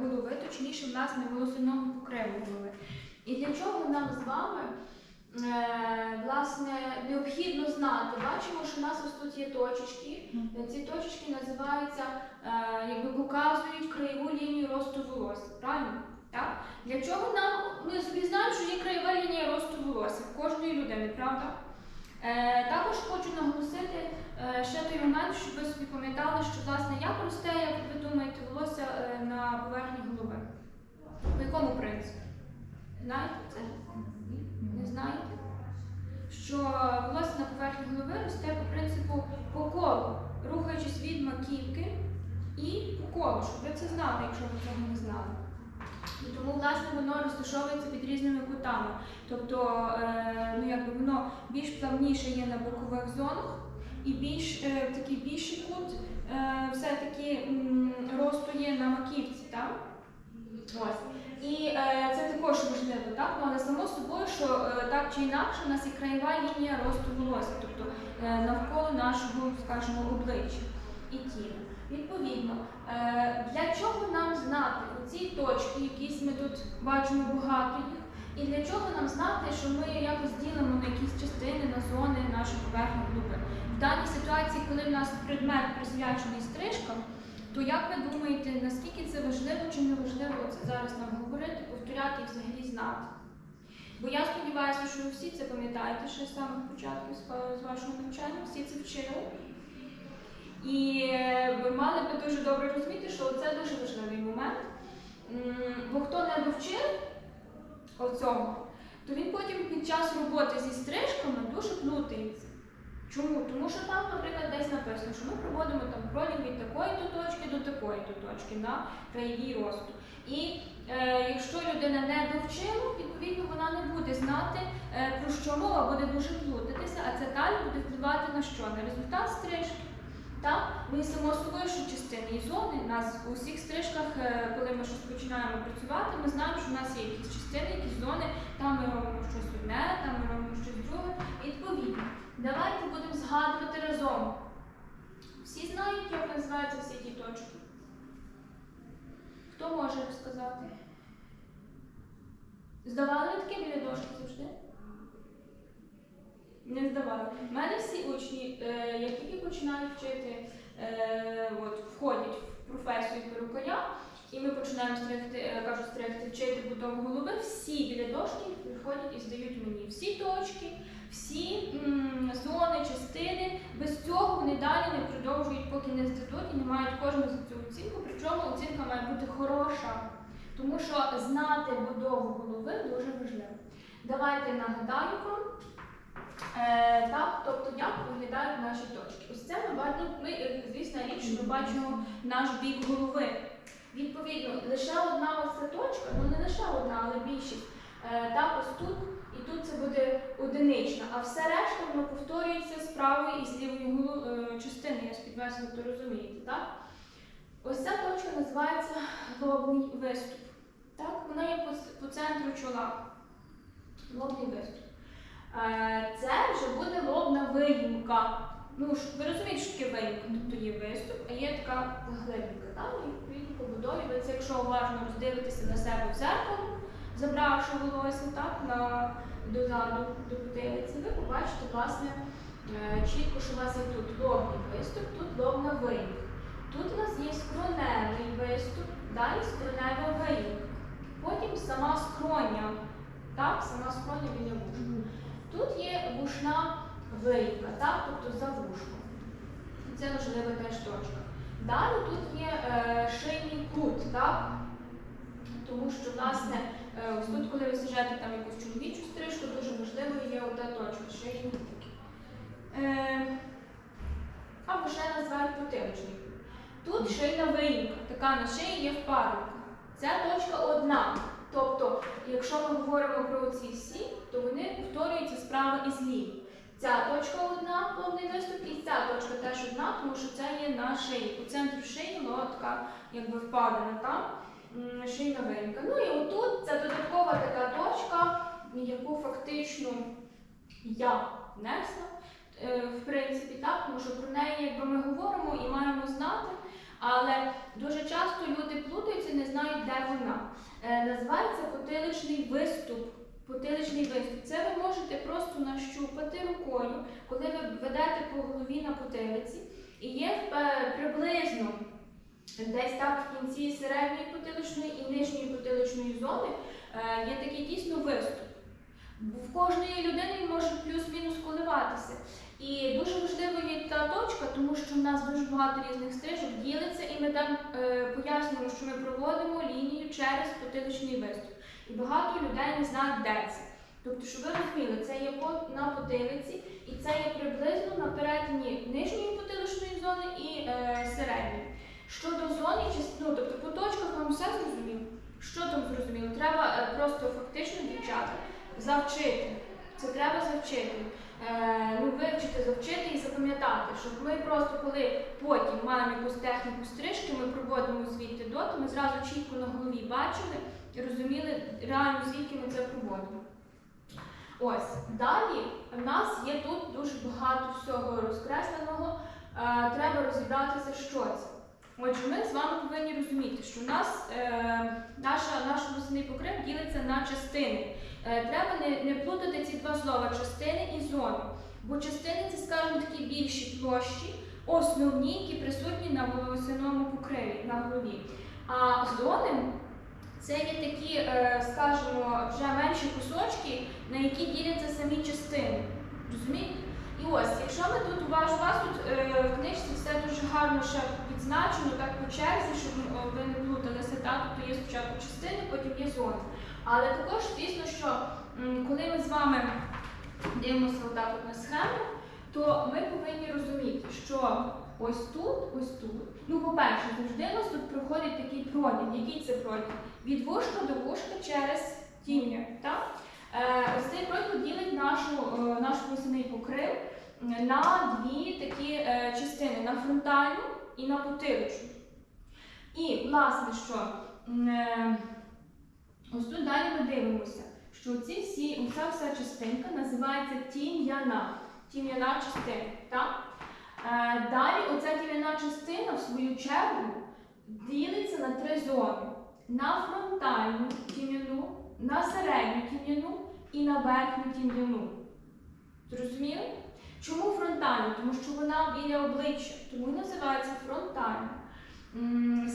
голови, точніше, власне, волосяного покриву голови. І для чого нам з вами е, власне необхідно знати? Бачимо, що у нас ось тут є точечки. Ці точечки називаються, е, якби показують краєву лінію росту волосся. Правильно? Так? Для чого нам ми собі знаємо, що є краєва лінія росту волосся в кожної людини, правда? Е, також хочу наголосити е, ще той момент, щоб ви собі пам'ятали, що власне як росте, як ви думаєте, волосся е, на поверхні голови. По якому? Знаєте це? Не знаєте? Що волосся на поверхні голови росте по принципу по колу, рухаючись від маківки і по колу, щоб ви це знали, якщо ви цього не знали. І тому, власне, воно розташовується під різними кутами. Тобто, е, ну, якби воно більш плавніше є на бокових зонах, і більш е, такий більший кут е, все-таки росту є на маківці, так? Ось. І е, це також важливо, так? Ну, але само собою, що е, так чи інакше у нас є краєва лінія росту волосся, тобто е, навколо нашого, скажімо, обличчя і тіла. Відповідно, е, для чого нам знати оці точки, якісь ми тут бачимо багато їх, і для чого нам знати, що ми якось ділимо на якісь частини, на зони нашої поверхні голови? В даній ситуації, коли в нас предмет присвячений стрижкам, то як ви думаєте, наскільки це важливо чи не важливо це зараз нам говорити, повторяти і взагалі знати? Бо я сподіваюся, що ви всі це пам'ятаєте ще з самого початку з вашого навчання, всі це вчили. І е, ви мали би дуже добре розуміти, що це дуже важливий момент. Бо хто не довчив оцього, то він потім під час роботи зі стрижками дуже плутається. Чому? Тому що там, наприклад, десь написано, що ми проводимо там кролік від такої то точки до такої то точки на краєвій росту. І е, якщо людина не довчила, відповідно вона не буде знати, е, про що мова буде дуже плутатися, а це далі буде впливати на що? На результат стрижки. Так? Ну і само собою, що частини і зони, у нас у всіх стрижках, е, коли ми щось починаємо працювати, ми знаємо, що в нас є якісь частини, якісь зони, там ми робимо щось одне, там ми робимо щось друге. Відповідно, давайте будемо згадувати разом. Всі знають, як називаються всі ті точки? Хто може розказати? Здавали ви таке біля дошки завжди? Не здавали. У мене всі учні, е, як тільки починають вчити, е, от, входять в професію перукаря, і ми починаємо стригти, е, кажуть, стригти, вчити будову голови, всі біля дошки приходять і здають мені всі точки, всі м, зони, частини. Без цього вони далі не продовжують, поки не здадуть і не мають кожну за цю оцінку. Причому оцінка має бути хороша, тому що знати будову голови дуже важливо. Давайте нагадаю вам. Е, так, тобто як виглядають наші точки. Ось це ми бачимо, ми, е, звісно, річ, ми бачимо наш бік голови. Відповідно, лише одна ось ця точка, ну не лише одна, але більшість. Е, так, ось тут і тут це буде одинична, а все решта воно повторюється з правої і з лівої е, частини. Я сподіваюся, ви то розумієте, так? Ось ця точка називається лобний виступ. Так, вона є по, центру чола. Лобний виступ. Е, Це вже буде лобна виїмка. Ну, ви розумієте, що таке виїмка? Тобто є виступ, а є така глибинка. Так? І відповідно побудові. Ви це, якщо уважно роздивитися на себе в зеркало, забравши волосся так, на, дозаду до потилиці, ви побачите, власне, е, чітко, що у вас є тут лобний виступ, тут лобна виїмка. Тут у нас є скроневий виступ, далі скронева виїмка. Потім сама скроня. Так, сама скроня біля вушка. Тут є вушна вийка, так, тобто за вушком. Це важлива теж точка. Далі тут є е, шийний кут, так? Тому що, власне, е, ось тут, коли ви сажаєте там якусь чоловічу стрижку, дуже важливою є ота точка, шийний кут. Е, або ще називають потиличний. Тут шийна виїмка, така на шиї є впаринка. Ця точка одна. Тобто, якщо ми говоримо про ці всі, то вони повторюються справа і зліва. Ця точка одна, повний виступ, і ця точка теж одна, тому що це є на шиї. По центру шиї була така, якби впадена там, м, шийна винка. Ну і отут це додаткова така точка, яку фактично я внесла, е, в принципі, так, тому що про неї якби ми говоримо і маємо знати. Але дуже часто люди плутаються, не знають, де вона. Е, називається потиличний виступ. Потиличний виступ. Це ви можете просто нащупати рукою, коли ви ведете по голові на потилиці. І є е, приблизно десь так в кінці середньої потиличної і нижньої потиличної зони е, є такий дійсно виступ. В кожної людини він може плюс-мінус коливатися. І дуже важливою є та точка, тому що в нас дуже багато різних стрижок ділиться, і ми там е, пояснюємо, що ми проводимо лінію через потиличний виступ. І багато людей не знають, де це. Тобто, щоб ви розуміли, це є на потилиці, і це є приблизно на перетині нижньої потиличної зони і е, середньої. Щодо зони, чи- ну, тобто по точках вам все зрозуміло? Що там зрозуміло? Треба е, просто фактично дівчата завчити. Це треба завчити. Е, ну, вивчити, завчити і запам'ятати, щоб ми просто коли потім маємо якусь техніку стрижки, ми проводимо звідти до, то ми зразу чітко на голові бачили і розуміли реально звідки ми це проводимо. Ось далі в нас є тут дуже багато всього розкресленого. Е, треба розібратися, що це. Отже, ми з вами повинні розуміти, що у нас е, наша, наш волосяний покрив ділиться на частини. Е, треба не, не плутати ці два слова частини і зони. Бо частини це, скажімо, такі більші площі, основні, які присутні на волосяному покриві на голові. А зони це є такі, е, скажімо, вже менші кусочки, на які діляться самі частини. Розумієте? І ось, якщо ми тут у вас, тут е, в книжці все дуже гарно ще відзначено, так по черзі, щоб е, ви не плуталися, так? Тобто є спочатку частини, потім є зони. Але також, звісно, що коли ми з вами дивимося отак от на схему, то ми повинні розуміти, що ось тут, ось тут. Ну, по-перше, завжди у нас тут проходить такий проділ. Який це проділ? Від вушка до вушка через. Так? Е, ось цей проділ ділить нашу, е, наш волосяний покрив на дві такі е, частини: на фронтальну і на потиличну. І, власне, що е, ось тут далі ми дивимося, що ці всі, оця вся частинка називається тім'яна. Тім'яна частина. Так? Е, далі оця тім'яна частина, в свою чергу, ділиться на три зони: на фронтальну тім'яну, на середню тім'яну і на верхню тім'яну. Зрозуміли? Чому фронтальна? Тому що вона біля обличчя, тому і називається фронтальна.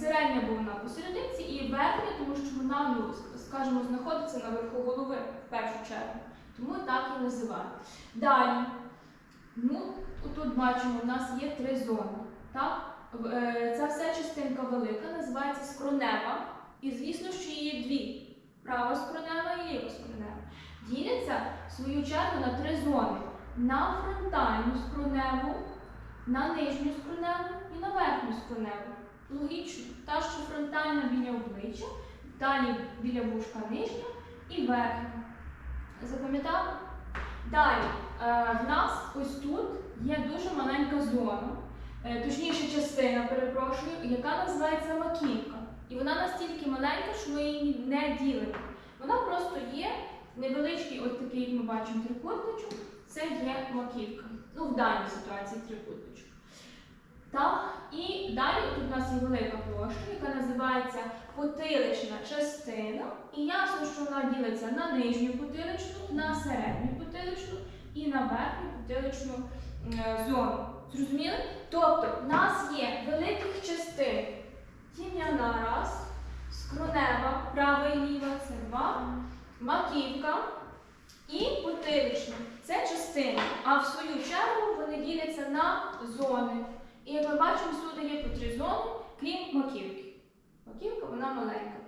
Середня, бо вона посерединці, і верхня, тому що вона, ну, скажімо, знаходиться наверху голови в першу чергу. Тому так і називають. Далі. Ну, тут бачимо, у нас є три зони. Так? Е, Ця вся частинка велика називається скронева. І звісно, що її дві: права скронева і ліва скронева. Діляться в свою чергу на три зони: на фронтальну скроневу, на нижню скроневу і на верхню скроневу. Логічно, та, що фронтальна біля обличчя, далі біля вушка нижня і верхня. Запам'ятали? Далі, е, в нас ось тут є дуже маленька зона, е, точніше частина, перепрошую, яка називається маківка. І вона настільки маленька, що ми її не ділимо. Вона просто є невеличкий, ось такий, як ми бачимо, трикутничок. Це є маківка. Ну, в даній ситуації трикутничок. Так, і далі тут у нас є велика площа, яка називається потилична частина. І ясно, що вона ділиться на нижню потиличну, на середню потиличну і на верхню потиличну е, зону. Зрозуміли? Тобто, в нас є великих частин. Тім'яна раз, скронева, права і ліва це два, маківка і потилична. Це частини. А в свою чергу вони діляться на зони. І як ми бачимо, всюди є по три зони, крім маківки. Маківка вона маленька.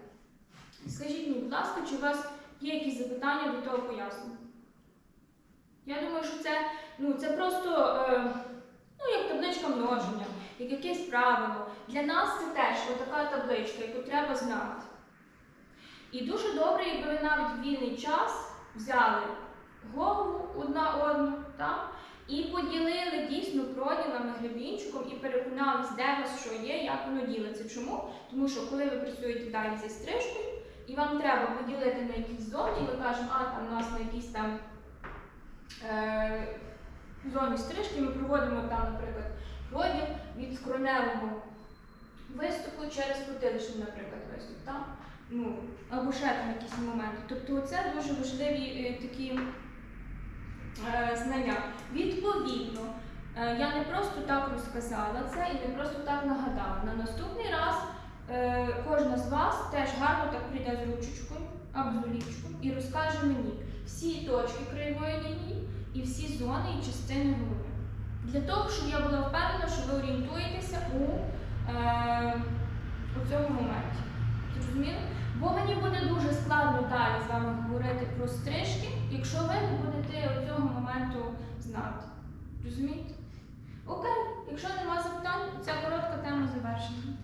Скажіть мені, будь ласка, чи у вас є якісь запитання до того пояснення? Я думаю, що це, ну, це просто е, ну, як табличка множення, як якесь правило. Для нас це теж така табличка, яку треба знати. І дуже добре, якби ви навіть в вільний час взяли голову одна одну, так? І поділили дійсно проділами гребінчиком і переконались, де вас що є, як воно ділиться. Чому? Тому що коли ви працюєте далі зі стрижкою, і вам треба поділити на якісь зони, і ми кажемо, а там у нас на якійсь там е, зоні стрижки ми проводимо там, наприклад, поділ від скроневого виступу через потиличний, наприклад, виступ. Так? Ну, або ще там якісь моменти. Тобто це дуже важливі е, такі е, знання. Відповідно, е, я не просто так розказала це і не просто так нагадала. На наступний раз е, кожна з вас теж гарно так прийде з ручечкою або з олівчиком і розкаже мені всі точки кривої лінії і всі зони і частини голови. Для того, щоб я була впевнена, що ви орієнтуєтеся у, е, у цьому моменті. Зрозуміло? Бо мені буде дуже складно далі з вами говорити про стрижки, якщо ви не будете цього моменту знати. Розумієте? Окей, якщо немає запитань, ця коротка тема завершена.